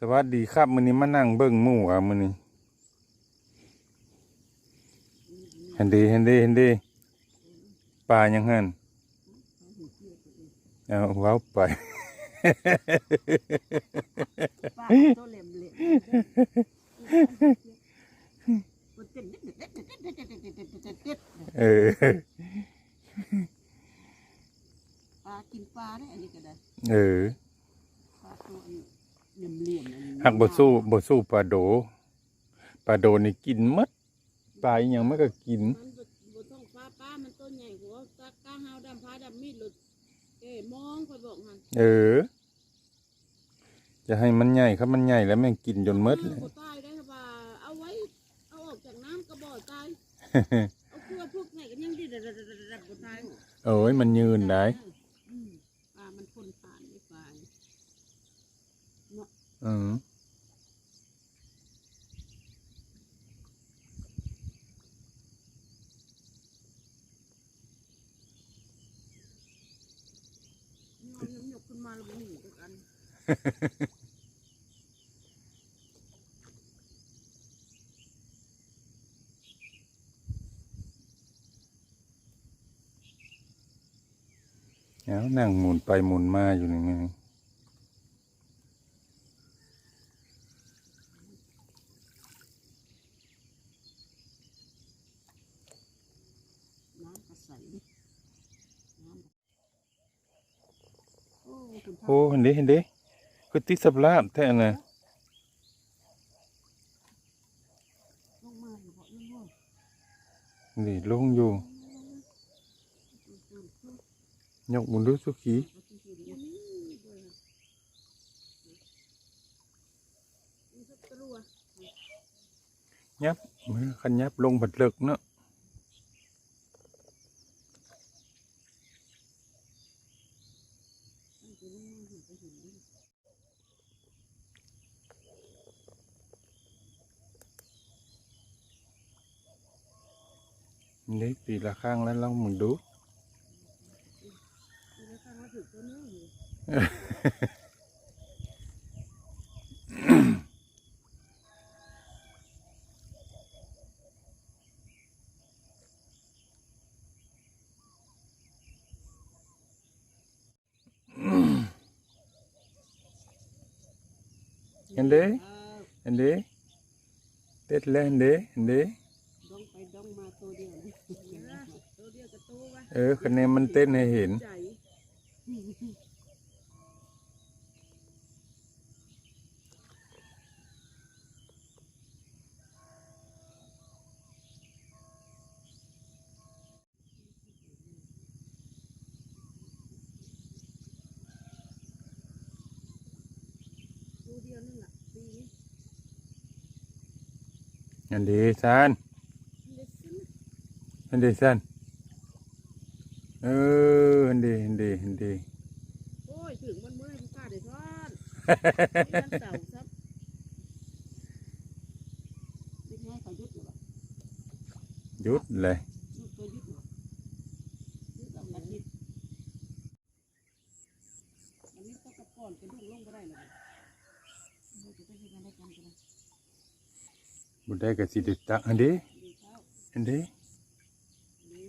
สวัสดีครับมื้อนี้มานั่งเบิ่งมู่อะมื้อนี้เห็นดีเห็นดีเห็นดีปลายังเห็นเอาว้าวไปปลากินปลาได้อันนี้ก็ได้เออ หลี่ยมอันนี้หักบ่สู้บ่สู้ปลาโดปลาโดนี่กินหมดปลาอีหยังมันก็กินมันบ่บ่ต้องปลาปลามันตัวใหญ่กว่าตะกร้าหาวดำพาดำมีดหลุดเอ้มองคอยบอกหันเออ จะให้มันใหญ่ครับมันใหญ่แล้วแม่งกินจนหมดเลยบ่ตายได้ครับว่าเอาไว้เอาออกจากน้ำก็บ่ตายเอาเครือพวกไหนก็ยังดีดัดดัดดัดดัดบ่ตายโอ้ยมันยืนได้อืมปลามันพ่นผ่านไม่ปลา อือยกยกขึ้นมาแล้วมันหนีกันเอานั่งหมุนไปหมุนมาอยู่นี่มึง น้ำกระใสน้ำ โอ้คุณโอ้เห็นดิเห็นดิคือติดสับลาบแท้น่ะลงมาอยู่เพราะนั่นว่านี่ลงอยู่ยกมุนดูสุขียับมือขันยับลงผัดเลิกเนาะ นี่ตีละข้างแล้วลองหมุนดูเห็นเด้เห็นเด้เต็ดแล้วเห็นเด้เห็นเด้ ดองมาตัวเดียวนะตัวเดียวกับตัววะเออคะแนนมันเต้นให้เห็น ใจตัวเดียวนั่นแหละปีนี้ อันดีซาน นเดีซานเอออันเดีอันเดีอันเดีโอ้ยถึงมันเมื่อยพี่ป้าเดี๋ยวทอดวันเสาร์ครับเล็กน้อยเขายุดหรือเปล่าหยุดเลยยุดตัวยุดหรอยุดเอาละนิดอันนี้ต้องกระป่อนกระดุมลงก็ได้เลยเราจะได้ให้กันได้กันกันบุได้กับสิไดิตักอันเดีดีเช้าอันเดีดี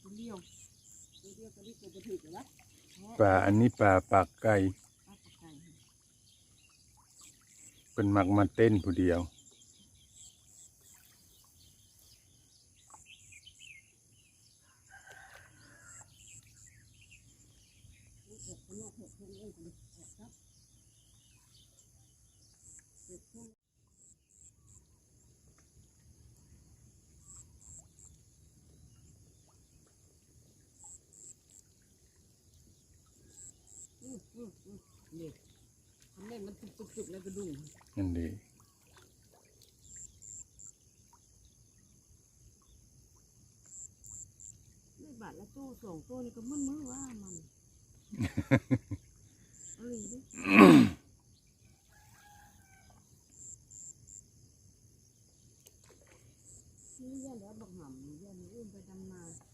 ตัวเดียวตัวเดียวก็รีบตัวกระถือเลยละ ป่าอันนี้ป่าปากไก่ป้าตะไคร้เป็นมักมาเต้นผู้เดียว อืมอืมอืม นี่ทำเล่นมันตุกตุกตุกแล้วกระดุมอันเดีนี่บาทละตู้สองตัวนี่ก็มึนมือว่ามันเอาอีกดินี่ยันแล้วบักหำยันอุ้มไปดำนาอ่า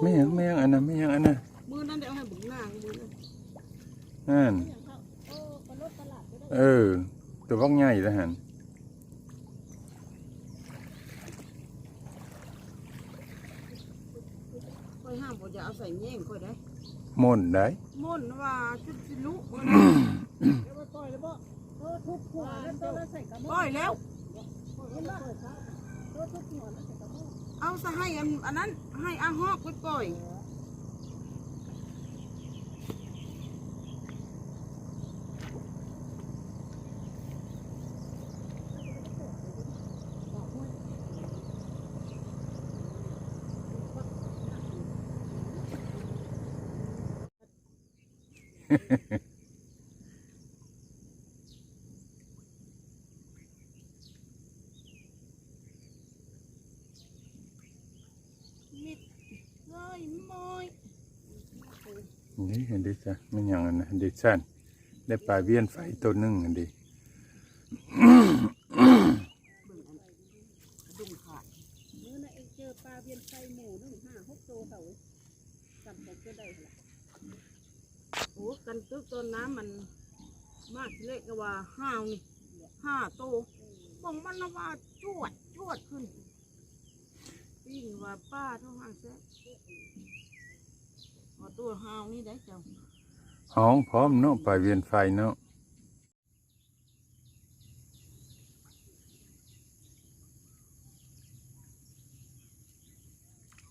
ไม่ยังไม่ยังอันนั้นไม่ยังอันนั้นมือนั้นเดี๋ยวให้บุกนางมือนั้นนั่นโอ้ปลาลดตลาดก็ได้เออตัวพวกใหญ่ทหารค่อยห้ามบ่จะเอาใส่แย่งค่อยได้หม่นได้ม่นว่าจุดสิลุบ่นะเดี๋ยวไปปล่อยเลยบ่เออทุบหัวแล้วตัวแล้วใส่กระบอกปล่อยแล้วเอาซะให้อันอันนั้นให้อาฮอกไปปล่อย เลยมอยนี่เห็นดิจ้ะไม่ยังอันนะดิสั้นได้ปลาเวียนไฟตัวหนึงอันดิเบิ่งอันดุมขาดมื้อน่ะเองเจอปลาเวียนไฟหมูหนึ่งห้าหกตัวเขาจำเขาก็ได้ละโอ้กันตึกต้นน้ำมันมากทีเล็กก็ว่าห้าวนี่ห้าโตวบอกมันนะว่าจวดจวดขึ้น ปิ้งว่าป้าท่าห้างแซ่ว่าตัวหาวนี่ได้เจ้าห้องพร้อมเนาะไปเวียนไฟเนาะ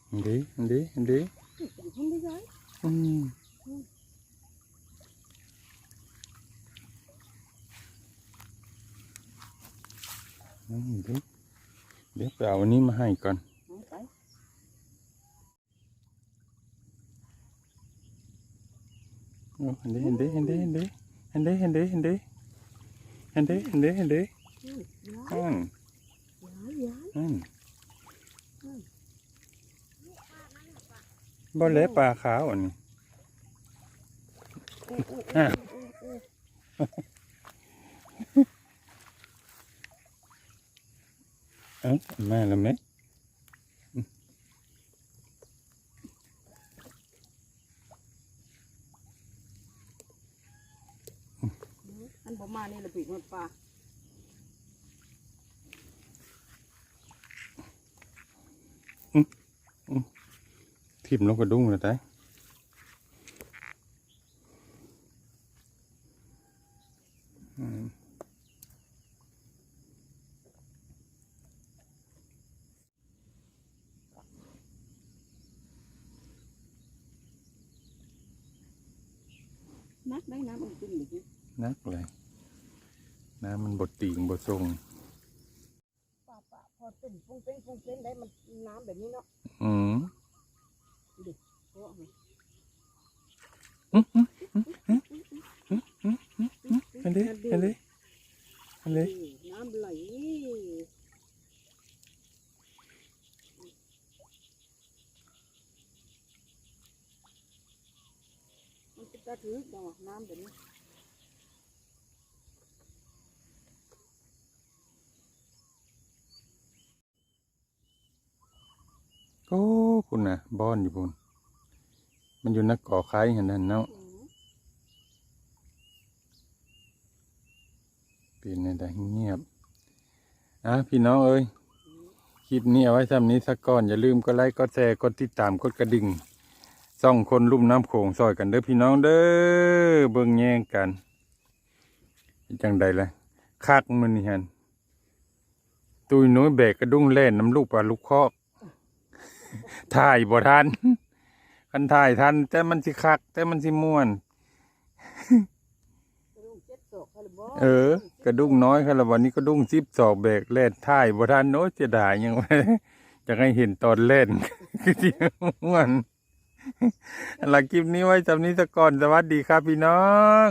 อันดิอันดิอันดิอยู่พุ่นด้ไงอืมอันดิเดี๋ยวไปเอาอันนี้มาให้ก่อน เอาไปโอ้อันดิอันดิอันดิอันดิอันดิอันดิอันดิอันดิอันดิอันดิอืมอืมบ่เละปลาขาวอันนี้โอ้โอ้อะโอ้โอ้โอ้เอ้ามาแล้วไหม อันบ่มานี่ระบิดมันปลาทิ่มลงกระดุ้งเลยได้อืมนักได้น้ำมันขึ้นหรือ นักเลยน้ำมันบดตีงบดทรงป่าป่าพอเป็นฟุ้งเป้งฟุ้งเป้งได้มันน้ำแบบนี้เนาะอืมโอ้โหอันนี้อันนี้อันนี้น้ำไหลมันจะกระถือจังหวะน้ำแบบนี้ โอ้คุณน่ะบอนอยู่บุญมันอยู่นักก่อคล้ายเห็นนั่นเนาะอืมเป็นในแต่เงียบอะพี่น้องเอ้ยคลิปนี้เอาไว้ทำนี้สักก่อนอย่าลืมกดไลค์กดแชร์กดติดตามกดกระดิ่งส่องคนลุ่มน้ำโขงซอยกันเด้อพี่น้องเด้อเบิ่งแย่งกันเป็นจังใดล่ะคักมันนี่ฮันตุยน้อยแบกกระดุ้งแล่นน้ำลูกปลาลูกคอก ถ่ายบ่ทันคันถ่ายทัน แต่มันสิคัก แต่มันสิม่วน เออ กระดุ้งน้อยครับวันนี้กระดุ้งซิบสอกแบกแล่นท่ายบ่ทันโน้เสียดายยังไงจะให้เห็นตอนเล่นคือที่ม่วนหลักคลิปนี้ไว้จำนี้สะก่อนสวัสดีครับพี่น้อง